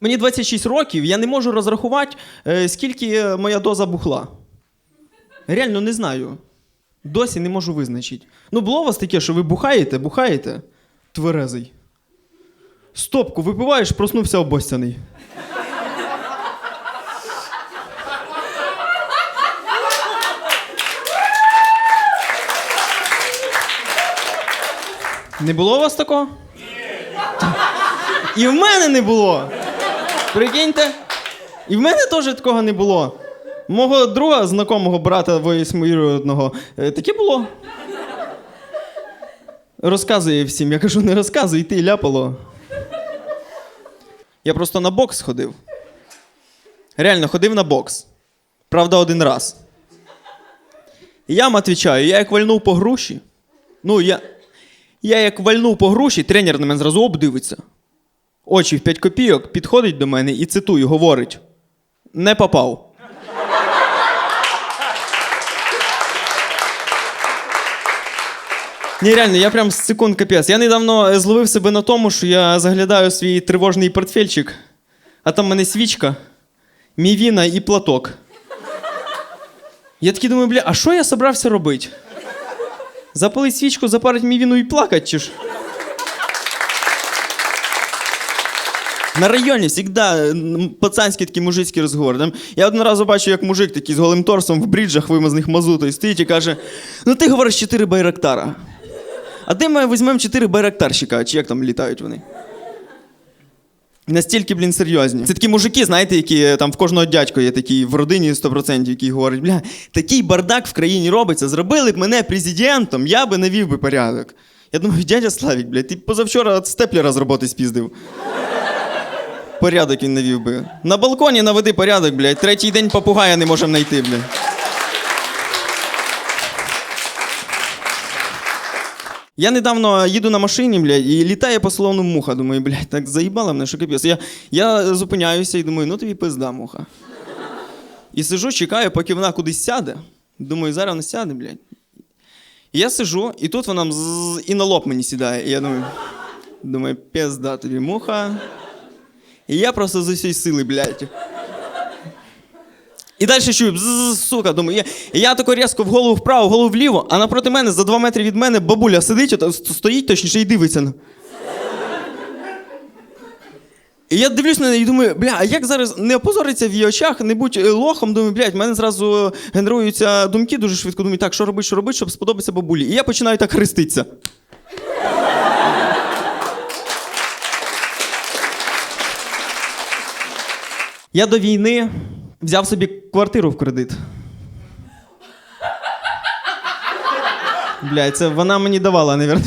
Мені 26 років, я не можу розрахувати, е, скільки е, моя доза бухла. Реально не знаю. Досі не можу визначити. Ну, було у вас таке, що ви бухаєте, бухаєте? Тверезий. Стопку випиваєш, проснувся обостяний. Не було у вас такого? І в мене не було. Прикиньте. І в мене теж такого не було. Мого друга, знакомого брата восьмиродного, е, таке було. Розказує всім. Я кажу, не розказуй, ти ляпало. Я просто на бокс ходив. Реально ходив на бокс. Правда, один раз. Я вам відповідаю, я як вальнув по груші. Ну, я. Я як вальнув по груші, тренер на мене зразу обдивиться. Очі в 5 копійок, підходить до мене і цитую, говорить: не попав. Ні, реально, я прям з секунд капець. Я недавно е, зловив себе на тому, що я заглядаю свій тривожний портфельчик, а там в мене свічка, мівіна і платок. Я такий думаю, бля, а що я собрався робити? Запалить свічку, запарить мівіну і плакать, чи ж? На районі завжди м, пацанський такий мужицький розговор. Там, я один раз бачив, як мужик такий з голим торсом в бріджах вимазаних мазутою стоїть і каже: Ну ти говориш чотири байрактара. А де ми візьмемо чотири байрактарщика, чи як там літають вони? Настільки, блін, серйозні. Це такі мужики, знаєте, які е, там в кожного дядько є такий в родині 100%, який говорить, бля, такий бардак в країні робиться, зробили б мене президентом, я би навів би порядок. Я думаю, дядя Славік, блядь, ти позавчора от степлера з роботи спіздив. Порядок він навів би. На балконі наведи порядок, блядь. Третій день попугая не можемо знайти, блядь. Я недавно їду на машині, блядь, і літає по салону муха. Думаю, блядь, так заїбала мене, що капець. Я, я зупиняюся і думаю, ну тобі пизда, муха. І сижу, чекаю, поки вона кудись сяде. Думаю, зараз вона сяде, блядь. Я сижу, і тут вона і на лоб мені сідає. І я думаю, думаю, пизда тобі муха. І я просто з усієї сили, блядь. І далі чую, сука, думаю, я, я тако різко в голову вправо, в голову вліво, а напроти мене, за два метри від мене, бабуля сидить, стоїть точніше і дивиться. на- І я дивлюсь на неї і думаю, бля, а як зараз не опозориться в її очах, не будь е, лохом, думаю, блядь, в мене зразу генеруються думки дуже швидко. Думаю, так, що робити, що робити, щоб сподобатися бабулі. І я починаю так хреститися. Я до війни взяв собі квартиру в кредит. Блядь, це вона мені давала, навірно.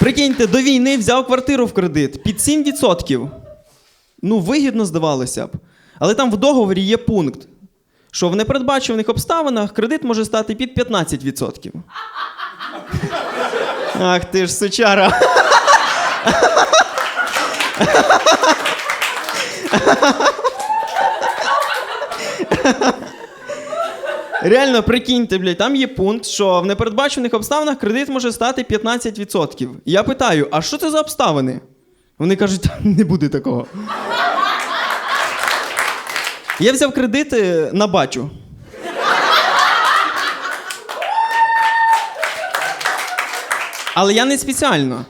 Прикиньте, до війни взяв квартиру в кредит під 7%. Ну, вигідно здавалося б. Але там в договорі є пункт, що в непередбачуваних обставинах кредит може стати під 15%. Ах ти ж сучара. Реально, прикиньте, блядь, там є пункт, що в непередбачених обставинах кредит може стати 15%. Я питаю, а що це за обставини? Вони кажуть, «Та не буде такого. Я взяв кредити на бачу. Але я не спеціально.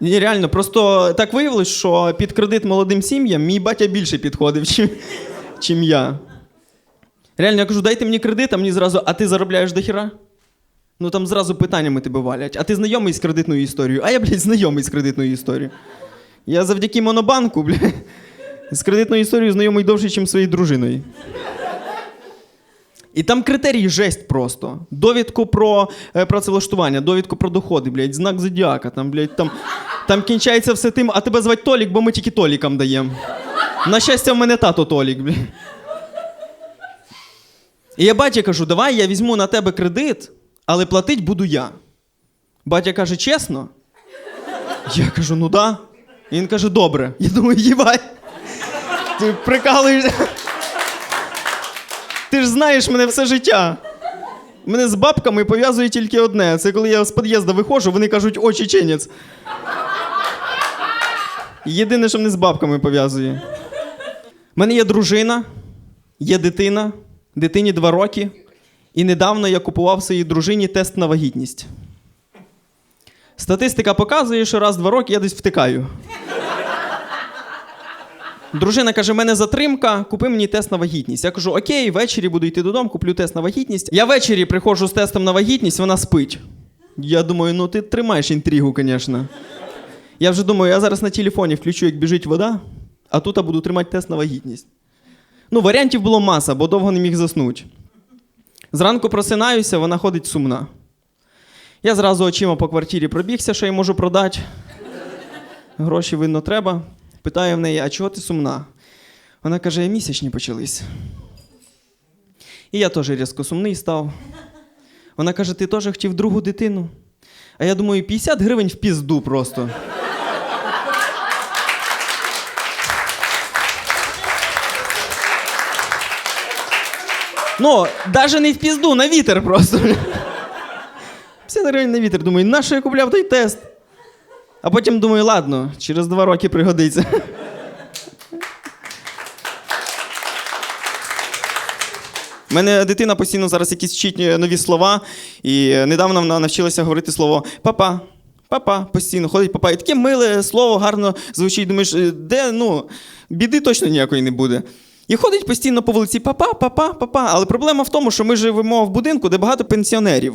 Ні, реально, просто так виявилось, що під кредит молодим сім'ям мій батя більше підходив, чим, чим я. Реально, я кажу, дайте мені кредит, а мені зразу, а ти заробляєш до хіра? Ну там зразу питаннями тебе валять. А ти знайомий з кредитною історією? А я, блядь, знайомий з кредитною історією. Я завдяки монобанку, блядь, з кредитною історією знайомий довше, ніж своєю дружиною. І там критерії жесть просто. Довідку про е, працевлаштування, довідку про доходи, блядь, знак зодіака. Там, блядь, там, там кінчається все тим, а тебе звать Толік, бо ми тільки Толікам даємо. На щастя, в мене тато Толік, блядь. І я батя кажу, давай я візьму на тебе кредит, але платить буду я. Батя каже, чесно? Я кажу, ну да. І він каже, добре. Я думаю, їбай. Ти прикалуєшся. Ти ж знаєш мене все життя. Мене з бабками пов'язує тільки одне. Це коли я з під'їзду виходжу, вони кажуть, о, чеченець. Єдине, що мене з бабками пов'язує. У мене є дружина, є дитина, дитині два роки. І недавно я купував своїй дружині тест на вагітність. Статистика показує, що раз два роки я десь втикаю. Дружина каже: в мене затримка, купи мені тест на вагітність. Я кажу, окей, ввечері буду йти додому, куплю тест на вагітність. Я ввечері приходжу з тестом на вагітність, вона спить. Я думаю, ну ти тримаєш інтригу, звісно. Я вже думаю, я зараз на телефоні включу, як біжить вода, а тут я буду тримати тест на вагітність. Ну, варіантів було маса, бо довго не міг заснути. Зранку просинаюся, вона ходить сумна. Я зразу очима по квартирі пробігся, що я можу продати. Гроші, видно, треба. Питаю в неї, а чого ти сумна? Вона каже, місячні почались. І я теж різко сумний став. Вона каже, ти теж хотів другу дитину. А я думаю, 50 гривень в пізду просто. Ну, навіть не в пізду, на вітер просто. 50 гривень на вітер. Думаю, на що я купляв той тест? А потім думаю, ладно, через два роки пригодиться. У мене дитина постійно зараз якісь вчить нові слова, і недавно вона навчилася говорити слово папа. Папа постійно ходить папа. І таке миле слово, гарно звучить. Думаєш, е, де ну, біди точно ніякої не буде. І ходить постійно по вулиці папа, папа, папа. Але проблема в тому, що ми живемо в будинку, де багато пенсіонерів.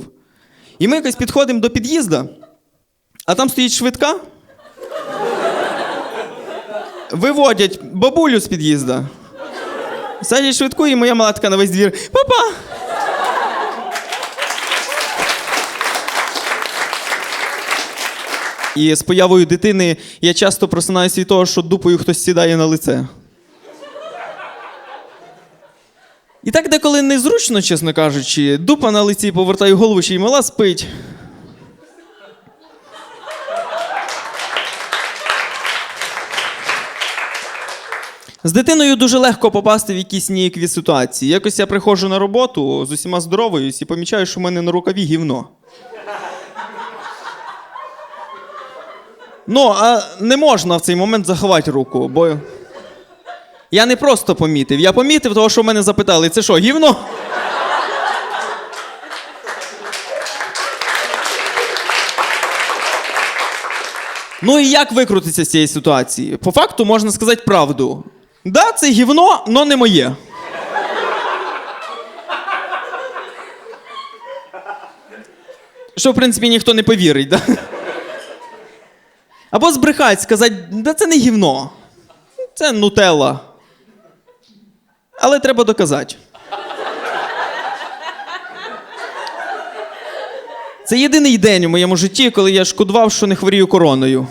І ми якось підходимо до під'їзду, а там стоїть швидка. Виводять бабулю з під'їзда. Садять швидку, і моя матка на весь двір. Папа! І з появою дитини я часто просинаюся від того, що дупою хтось сідає на лице. І так деколи незручно, чесно кажучи, дупа на лиці повертаю голову, ще й мала спить. З дитиною дуже легко попасти в якісь ніякові ситуації. Якось я приходжу на роботу з усіма здороваюсь і помічаю, що в мене на рукаві гівно. Ну, а не можна в цей момент заховати руку, бо. Я не просто помітив. Я помітив, того, що в мене запитали, це що, гівно? Ну і як викрутитися з цієї ситуації? По факту можна сказати правду. Да, це гівно, але не моє. Що, в принципі, ніхто не повірить, да? Або збрехать, сказати, да це не гівно. Це нутелла. Але треба доказати. Це єдиний день у моєму житті, коли я шкодував, що не хворію короною.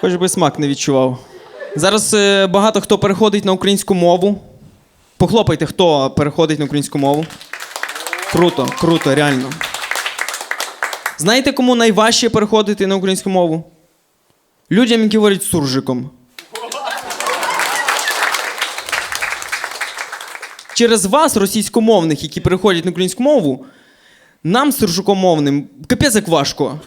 Хоч би смак не відчував. Зараз е, багато хто переходить на українську мову. Похлопайте, хто переходить на українську мову. Круто, круто, реально. Знаєте, кому найважче переходити на українську мову? Людям, які говорять суржиком. Через вас, російськомовних, які переходять на українську мову, нам, суржикомовним, капець як важко.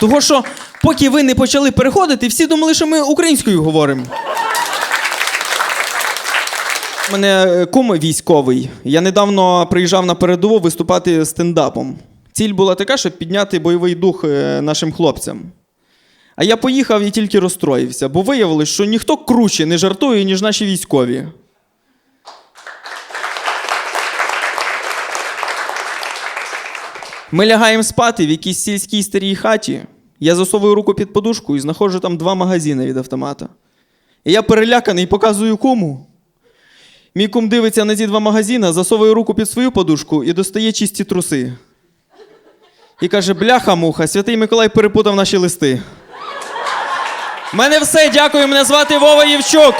Того, що поки ви не почали переходити, всі думали, що ми українською говоримо. У мене е, кум військовий. Я недавно приїжджав на передову виступати стендапом. Ціль була така, щоб підняти бойовий дух е, нашим хлопцям. А я поїхав і тільки розстроївся, бо виявилось, що ніхто круче не жартує, ніж наші військові. Ми лягаємо спати в якійсь сільській старій хаті. Я засовую руку під подушку і знаходжу там два магазини від автомата. І я переляканий показую куму. Мій кум дивиться на ці два магазини, засовує руку під свою подушку і достає чисті труси. І каже: бляха-муха, святий Миколай перепутав наші листи. Мене все, дякую. Мене звати Вова Євчук.